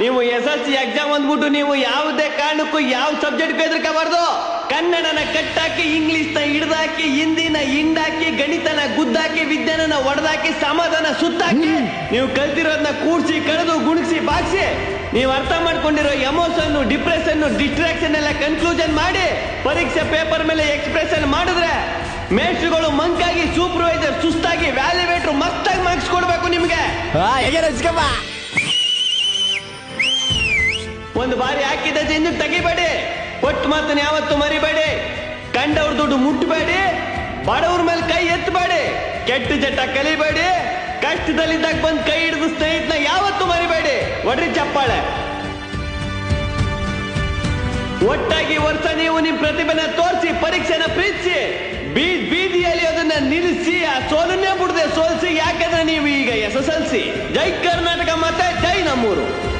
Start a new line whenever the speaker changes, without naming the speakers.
ನೀವು S L C exam ಅಂದ್ಬಿಟ್ಟು ನೀವು ಯಾವುದೇ ಕಾರಣಕ್ಕೂ ಯಾವ ಸಬ್ಜೆಕ್ಟ್ ಹೆದರ್ಕೋಬಾರ್ದು. ಕನ್ನಡನ ಕಟ್ಟಾಕಿ ಇಂಗ್ಲಿಷ್ನ ಹಿಡ್ದಾಕಿ ಹಿಂದಿನ ಹಿಂಡಾಕಿ ಗಣಿತನ ಗುದ್ದಾಕಿ ವಿಜ್ಞಾನನ ಒಡೆದಾಕಿ ಸಮಾಧಾನ ಸುತ್ತಾಕಿ ನೀವು ಕಲ್ತಿರೋದನ್ನ ಕೂಡ್ಸಿ ಕಳೆದು ಗುಣಿಸಿ ಬಾಕ್ಸಿ. ನೀವು ಅರ್ಥ ಮಾಡ್ಕೊಂಡಿರೋ ಎಮೋಷನ್ ಡಿಪ್ರೆಷನ್ ಡಿಸ್ಟ್ರಾಕ್ಷನ್ ಎಲ್ಲ ಕನ್ಕ್ಲೂಷನ್ ಮಾಡಿ ಪರೀಕ್ಷೆ ಪೇಪರ್ ಮೇಲೆ ಎಕ್ಸ್ಪ್ರೆಷನ್ ಮಾಡಿದ್ರೆ ಮೇಸ್ಟ್ರುಗಳು ಮಂಕಾಗಿ ಸೂಪರ್ವೈಸರ್ ಸುಸ್ತಾಗಿ ವ್ಯಾಲ್ಯುವೇಟ್ರು ಮಸ್ತಾಗಿ ಮಾರ್ಕ್ಸ್ ಕೊಡ್ಬೇಕು ನಿಮ್ಗೆ. ಒಂದು ಬಾರಿ ಹಾಕಿದ ಜಿಂದ ತೆಗಿಬೇಡಿ. ಕೊಟ್ಟು ಮಾತನ್ನ ಯಾವತ್ತು ಮರಿಬೇಡಿ. ಕಂಡವ್ರ ದುಡ್ಡು ಮುಟ್ಟಬೇಡಿ ಬಡವ್ರ ಮೇಲೆ ಕೈ ಎತ್ತಬೇಡಿ. ಕೆಟ್ಟ ಜಟ್ಟ ಕಲಿಬೇಡಿ. ಕಷ್ಟದಲ್ಲಿದ್ದಾಗ ಬಂದು ಕೈ ಹಿಡಿದು ಸ್ನೇಹಿತನ ಯಾವತ್ತು ಮರಿಬೇಡಿ. ಒಡ್ರಿ ಚಪ್ಪಾಳೆ. ಒಟ್ಟಾಗಿ ವರ್ಷ ನೀವು ನಿಮ್ ಪ್ರತಿಭೆನ ತೋರಿಸಿ, ಪರೀಕ್ಷೆನ ಪ್ರೀತಿಸಿ, ಬೀದ್ ಬೀದಿಯಲ್ಲಿ ಅದನ್ನ ನಿಲ್ಲಿಸಿ, ಆ ಸೋಲನ್ನೇ ಬಿಡದೆ ಸೋಲಿಸಿ, ಯಾಕಂದ್ರೆ ನೀವು ಈಗ ಎಸ್ ಎಸ್ ಎಲ್ ಸಿ. ಜೈ ಕರ್ನಾಟಕ ಮತ್ತೆ ಜೈ ನಮ್ಮೂರು.